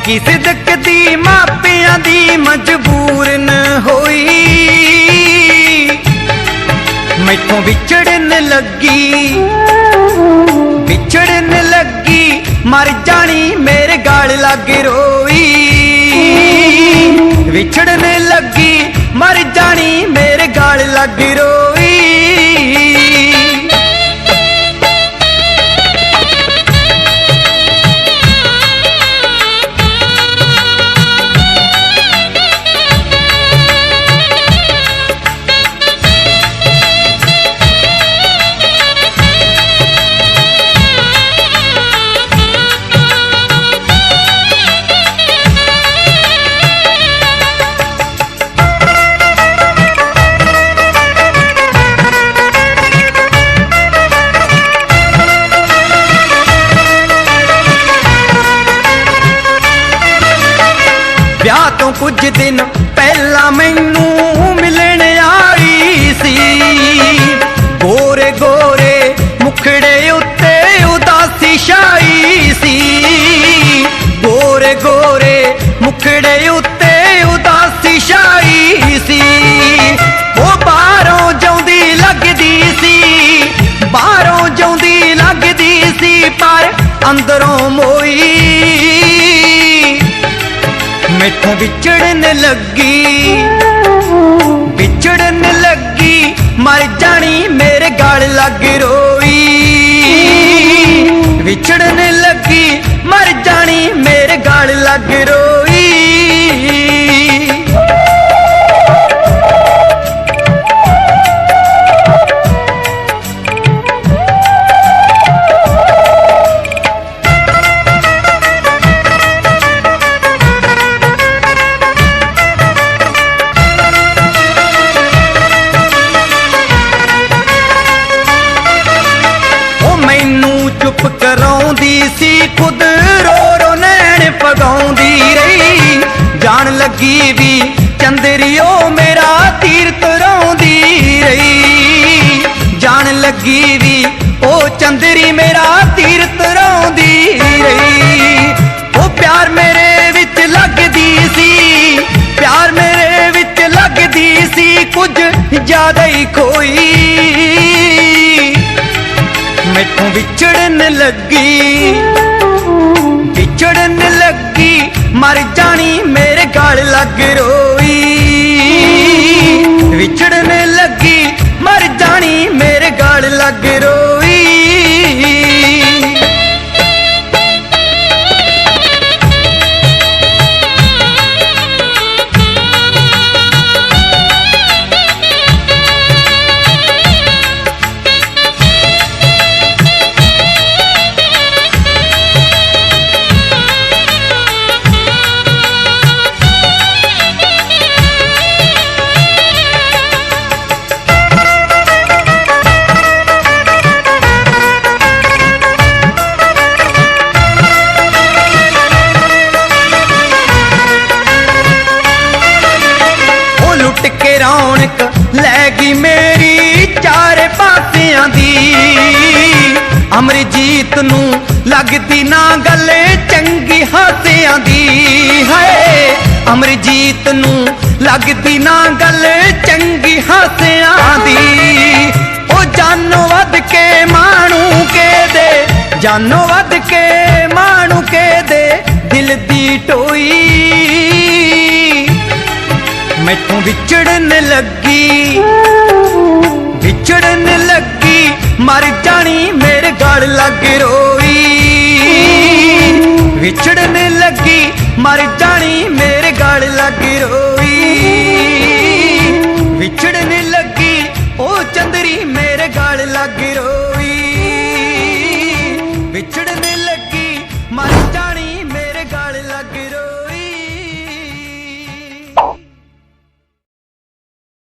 ਪੱਕੀ ਸਿਦਕ ਦੀ ਮਾਪਿਆਂ ਦੀ ਮਜਬੂਰਨ ਹੋਈ। ਮੈਥੋਂ ਵਿਛੜਨ ਲੱਗੀ ਵਿਛੜਨ ਲੱਗੀ, ਮਰ ਜਾਣੀ ਮੇਰੇ ਗਾਲ ਲੱਗ ਰੋਈ। ਵਿਛੜਨ ਲੱਗੀ, ਮਰ ਜਾਣੀ ਮੇਰੇ ਗਾਲ ਲੱਗ ਰੋਈ ਵਿਆਹ ਤੋਂ ਕੁਝ ਦਿਨ ਪਹਿਲਾਂ ਮੈਨੂੰ ਮਿਲਣ ਆਈ ਸੀ। ਗੋਰੇ ਗੋਰੇ ਮੁਖੜੇ ਉੱਤੇ ਉਦਾਸੀ ਛਾਈ ਸੀ। ਗੋਰੇ ਗੋਰੇ ਮੁਖੜੇ ਉੱਤੇ ਉਦਾਸੀ ਛਾਈ ਸੀ। ਉਹ ਬਾਹਰੋਂ ਜਾਉਂਦੀ ਲੱਗਦੀ ਸੀ, ਬਾਹਰੋਂ ਜਾਉਂਦੀ ਲੱਗਦੀ ਸੀ, ਪਰ ਅੰਦਰੋਂ ਮੋਈ ਮੈਥੋਂ ਵਿਛੜਨ ਲੱਗੀ। ਵਿਛੜਨ ਲੱਗੀ। ਮਰ ਜਾਣੀ ਮੇਰੇ ਗਾਲ ਲੱਗ ਰੋਈ। ਵਿਛੜਨ ਲੱਗੀ। ਮਰ ਜਾਣੀ ਮੇਰੇ ਗਾਲ ਲੱਗ ਰੋਈ। ਜਾਣ ਲੱਗੀ ਵੀ ਚੰਦਰੀਓ ਮੇਰਾ ਤੀਰ ਤਰਾਉਂਦੀ ਰਹੀ। ਜਾਣ ਲੱਗੀ ਵੀ ਉਹ ਚੰਦਰੀ ਮੇਰਾ ਤੀਰ ਤਰਾਉਂਦੀ ਰਹੀ। ਉਹ ਪਿਆਰ ਮੇਰੇ ਵਿੱਚ ਲੱਗਦੀ ਸੀ, ਪਿਆਰ ਮੇਰੇ ਵਿੱਚ ਲੱਗਦੀ ਸੀ, ਕੁਝ ਜ਼ਿਆਦਾ ਹੀ ਖੋਈ। ਮੈਥੋਂ ਵਿਛੜਨ ਲੱਗੀ ਵਿਛੜਨ ਲੱਗੀ, ਮਰ ਜਾਣੀ ਮੇਰੇ ਗਲ ਲੱਗ ਰੋਈ। ਵਿਛੜਨ ਲੱਗੀ ਮਰ ਜਾਣੀ ਮੇਰੇ ਗਾਲ ਲੱਗ ਰੋਈ। ਲੈ ਗਈ ਮੇਰੀ ਚਾਰੇ ਪਾਸਿਆਂ ਦੀ। ਅਮਰਜੀਤ ਨੂੰ ਲੱਗਦੀ ਨਾ ਗੱਲ ਚੰਗੀ ਹਾਸਿਆਂ ਦੀ। ਹੈ ਅਮਰਜੀਤ ਨੂੰ ਲੱਗਦੀ ਨਾ ਗੱਲ ਚੰਗੀ ਹਾਸਿਆਂ ਦੀ। ਉਹ ਜਾਨੋ ਵੱਧ ਕੇ ਮਾਣੂ ਕੇ ਦੇ ਜਾਨੋ ਵੱਧ ਕੇ ਮਾਣੂ ਕੇ ਦੇ ਦਿਲ ਦੀ ਟੋਈ। ਮੈਥੋਂ ਵਿਛੜਨ ਲੱਗੀ। ਮਰ ਜਾਣੀ, ਮੇਰੇ ਗਲ ਲੱਗ ਰੋਈ। ਵਿਛੜਨ ਲੱਗੀ, ਮਰ ਜਾਣੀ, ਮੇਰੇ ਗਲ ਲੱਗ ਰੋਈ। ਵਿਛੜਨ ਲੱਗੀ, ਉਹ ਚੰਦਰੀ ਮੇਰੇ ਗਲ ਲੱਗ ਰੋਈ।